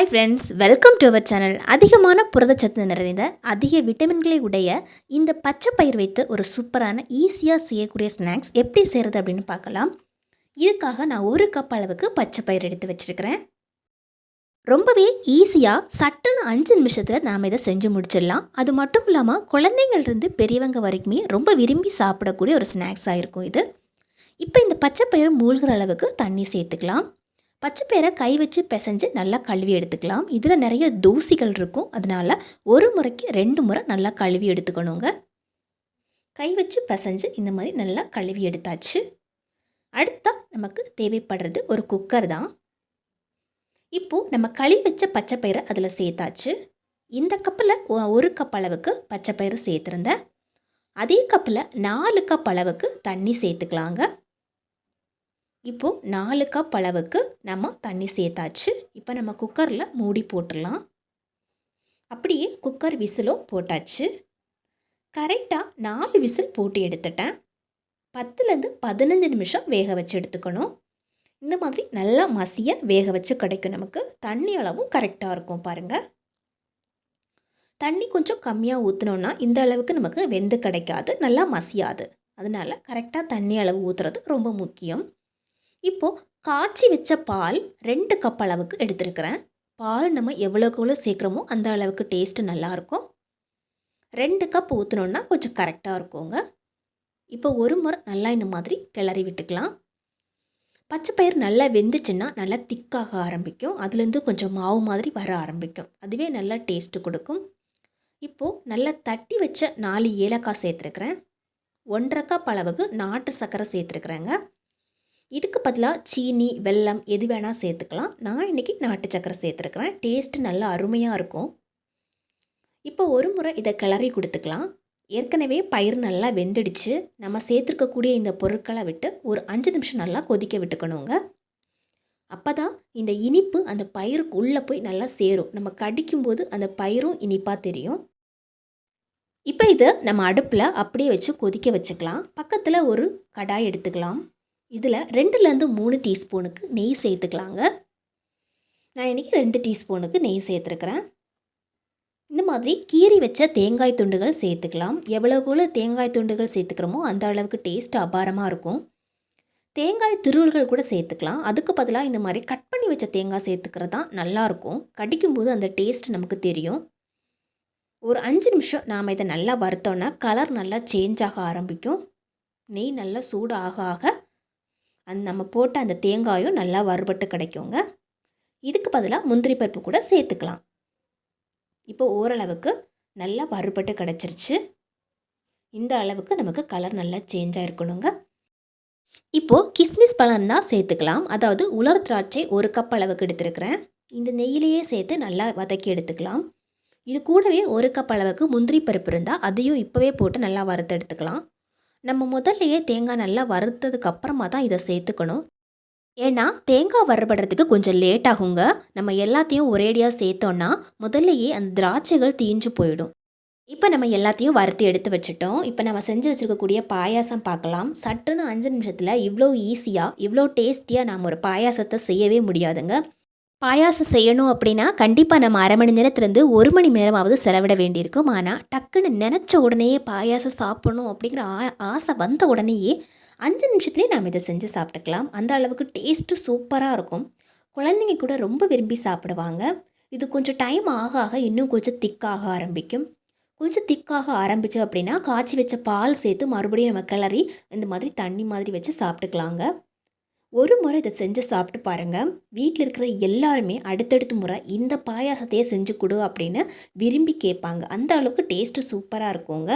Hi friends welcome to our channel அதிகமான புரதச்சத்து நிறைந்த அதிக விட்டமின்களை உடைய இந்த பச்சை பயிர் வைத்து ஒரு சூப்பரான ஈஸியாக செய்யக்கூடிய ஸ்நாக்ஸ் எப்படி செய்கிறது அப்படின்னு பார்க்கலாம். இதுக்காக நான் ஒரு கப் அளவுக்கு பச்சை பயிர் எடுத்து வச்சுருக்கிறேன். ரொம்பவே ஈஸியாக சட்டுன்னு அஞ்சு நிமிஷத்தில் நாம் இதை செஞ்சு முடிச்சிடலாம். அது மட்டும் இல்லாமல் குழந்தைங்கள்லேருந்து பெரியவங்க வரைக்குமே ரொம்ப விரும்பி சாப்பிடக்கூடிய ஒரு ஸ்நாக்ஸாக இருக்கும் இது. இப்போ இந்த பச்சை பயிர் மூழ்கிற அளவுக்கு தண்ணி சேர்த்துக்கலாம். பச்சை கை வச்சு பிசைஞ்சு நல்லா கழுவி எடுத்துக்கலாம். இதில் நிறைய தூசிகள் இருக்கும். அதனால் ஒரு முறைக்கு ரெண்டு முறை நல்லா கழுவி எடுத்துக்கணுங்க. கை வச்சு பிசைஞ்சு இந்த மாதிரி நல்லா கழுவி எடுத்தாச்சு. அடுத்தா நமக்கு தேவைப்படுறது ஒரு குக்கர் தான். இப்போது நம்ம கழுவி வச்ச பச்சைப்பயிரை அதில் சேர்த்தாச்சு. இந்த கப்பில் ஒரு கப் அளவுக்கு பச்சைப்பயிறு சேர்த்துருந்தேன். அதே கப்பில் நாலு கப் அளவுக்கு தண்ணி சேர்த்துக்கலாங்க. இப்போது நாலு கப் அளவுக்கு நம்ம தண்ணி சேர்த்தாச்சு. இப்போ நம்ம குக்கரில் மூடி போட்டுடலாம். அப்படியே குக்கர் விசிலும் போட்டாச்சு. கரெக்டாக நாலு விசில் போட்டு எடுத்துட்டேன். பத்துலேருந்து பதினஞ்சு நிமிஷம் வேக வச்சு எடுத்துக்கணும். இந்த மாதிரி நல்லா மசிய வேக வச்சு கிடைக்கும். நமக்கு தண்ணி அளவும் கரெக்டாக இருக்கும் பாருங்கள் தண்ணி கொஞ்சம் கம்மியாக ஊற்றினோன்னா இந்த அளவுக்கு நமக்கு வெந்து கிடைக்காது. நல்லா மசியாது. அதனால் கரெக்டாக தண்ணி அளவு ஊற்றுறது ரொம்ப முக்கியம். இப்போது காய்ச்சி வச்ச பால் ரெண்டு கப் அளவுக்கு எடுத்துருக்கிறேன். பால் நம்ம எவ்வளோக்கு எவ்வளோ சேர்க்குறோமோ அந்த அளவுக்கு டேஸ்ட்டு நல்லாயிருக்கும். ரெண்டு கப் ஊற்றினோன்னா கொஞ்சம் கரெக்டாக இருக்குங்க. இப்போ ஒரு முறை நல்லா இந்த மாதிரி கிளறி விட்டுக்கலாம். பச்சை பயிர் நல்லா வெந்துச்சுன்னா நல்லா திக்காக ஆரம்பிக்கும். அதுலேருந்து கொஞ்சம் மாவு மாதிரி வர ஆரம்பிக்கும். அதுவே நல்லா டேஸ்ட்டு கொடுக்கும். இப்போது நல்லா தட்டி வச்ச நாலு ஏலக்காய் சேர்த்துருக்குறேன். ஒன்றரை கப் அளவுக்கு நாட்டு சர்க்கரை சேர்த்துருக்குறேங்க. இதுக்கு பதிலாக சீனி வெல்லம் எது வேணால் சேர்த்துக்கலாம். நான் இன்றைக்கி நாட்டு சக்கரை சேர்த்துருக்குறேன். டேஸ்ட்டு நல்லா அருமையாக இருக்கும். இப்போ ஒரு முறை இதை கிளறி கொடுத்துக்கலாம். ஏற்கனவே பயிர் நல்லா வெந்துடுச்சு. நம்ம சேர்த்துருக்கக்கூடிய இந்த பொருட்களை விட்டு ஒரு அஞ்சு நிமிஷம் நல்லா கொதிக்க விட்டுக்கணுங்க. அப்போ தான் இந்த இனிப்பு அந்த பயிருக்கு உள்ளே போய் நல்லா சேரும். நம்ம கடிக்கும்போது அந்த பயிரும் இனிப்பாக தெரியும். இப்போ இதை நம்ம அடுப்பில் அப்படியே வச்சு கொதிக்க வச்சுக்கலாம். பக்கத்தில் ஒரு கடாய் எடுத்துக்கலாம். இதில் ரெண்டுலேருந்து மூணு டீஸ்பூனுக்கு நெய் சேர்த்துக்கலாங்க. நான் இன்றைக்கி ரெண்டு டீஸ்பூனுக்கு நெய் சேர்த்துருக்குறேன். இந்த மாதிரி கீறி வச்ச தேங்காய் துண்டுகள் சேர்த்துக்கலாம். எவ்வளோக்குள்ள தேங்காய் துண்டுகள் சேர்த்துக்கிறோமோ அந்த அளவுக்கு டேஸ்ட் அபாரமாக இருக்கும். தேங்காய் திருவள்கள் கூட சேர்த்துக்கலாம். அதுக்கு பதிலாக இந்த மாதிரி கட் பண்ணி வச்ச தேங்காய் சேர்த்துக்கிறது தான் நல்லாயிருக்கும் கடிக்கும்போது அந்த டேஸ்ட் நமக்கு தெரியும். ஒரு அஞ்சு நிமிஷம் நாம் இதை நல்லா வறுத்தோன்னா கலர் நல்லா சேஞ்ச் ஆக ஆரம்பிக்கும். நெய் நல்லா சூடு ஆக ஆக அந்த நம்ம போட்ட அந்த தேங்காயும் நல்லா வறுபட்டு கிடைக்குங்க. இதுக்கு பதிலாக முந்திரி பருப்பு கூட சேர்த்துக்கலாம். இப்போ ஓரளவுக்கு நல்லா வறுபட்டு கிடச்சிருச்சு. இந்த அளவுக்கு நமக்கு கலர் நல்லா சேஞ்சாக இருக்கணுங்க இப்போது கிஸ்மிஸ் பழம் தான் சேர்த்துக்கலாம். அதாவது உலர் திராட்சை ஒரு கப் அளவுக்கு எடுத்துருக்கிறேன். இந்த நெய்யிலேயே சேர்த்து நல்லா வதக்கி எடுத்துக்கலாம். இது கூடவே ஒரு கப் அளவுக்கு முந்திரி பருப்பு இருந்தால் அதையும் இப்போவே போட்டு நல்லா வறுத்து எடுத்துக்கலாம். நம்ம முதல்லையே தேங்காய் நல்லா வறுத்ததுக்கு அப்புறமா தான் இதை சேர்த்துக்கணும். ஏன்னா தேங்காய் வறுபடுறதுக்கு கொஞ்சம் லேட் ஆகுங்க. நம்ம எல்லாத்தையும் ஒரேடியாக சேர்த்தோன்னா முதல்லையே அந்த திராட்சைகள் தீஞ்சு போயிடும். இப்போ நம்ம எல்லாத்தையும் வறுத்து எடுத்து வச்சுட்டோம். இப்போ நம்ம செஞ்சு வச்சுருக்கக்கூடிய பாயாசம் பார்க்கலாம். சட்டுன்னு அஞ்சு நிமிஷத்தில் இவ்வளோ ஈஸியாக இவ்வளோ டேஸ்டியாக நாம் ஒரு பாயாசத்தை செய்யவே முடியாதுங்க. பாயாசம் செய்யணும் அப்படின்னா கண்டிப்பாக நம்ம அரை மணி நேரத்துலேருந்து ஒரு மணி நேரமாவது செலவிட வேண்டியிருக்கும். ஆனால் டக்குன்னு நினச்ச உடனேயே பாயாசம் சாப்பிடணும் அப்படிங்கிற ஆ ஆசை வந்த உடனேயே அஞ்சு நிமிஷத்துலேயே நாம் இதை செஞ்சு சாப்பிட்டுக்கலாம். அந்த அளவுக்கு டேஸ்ட்டு சூப்பராக இருக்கும். குழந்தைங்க கூட ரொம்ப விரும்பி சாப்பிடுவாங்க. இது கொஞ்சம் டைம் ஆக ஆக இன்னும் கொஞ்சம் திக்காக ஆரம்பிக்கும். கொஞ்சம் திக்காக ஆரம்பிச்சு அப்படின்னா காய்ச்சி வச்ச பால் சேர்த்து மறுபடியும் நம்ம கிளறி இந்த மாதிரி தண்ணி மாதிரி வச்சு சாப்பிட்டுக்கலாங்க. ஒரு முறை இதை செஞ்சு சாப்பிட்டு பாருங்கள் வீட்டில் இருக்கிற எல்லாருமே அடுத்தடுத்த முறை இந்த பாயாசத்தையே செஞ்சு கொடு அப்படின்னு விரும்பி கேட்பாங்க. அந்த அளவுக்கு டேஸ்ட்டு சூப்பராக இருக்குங்க.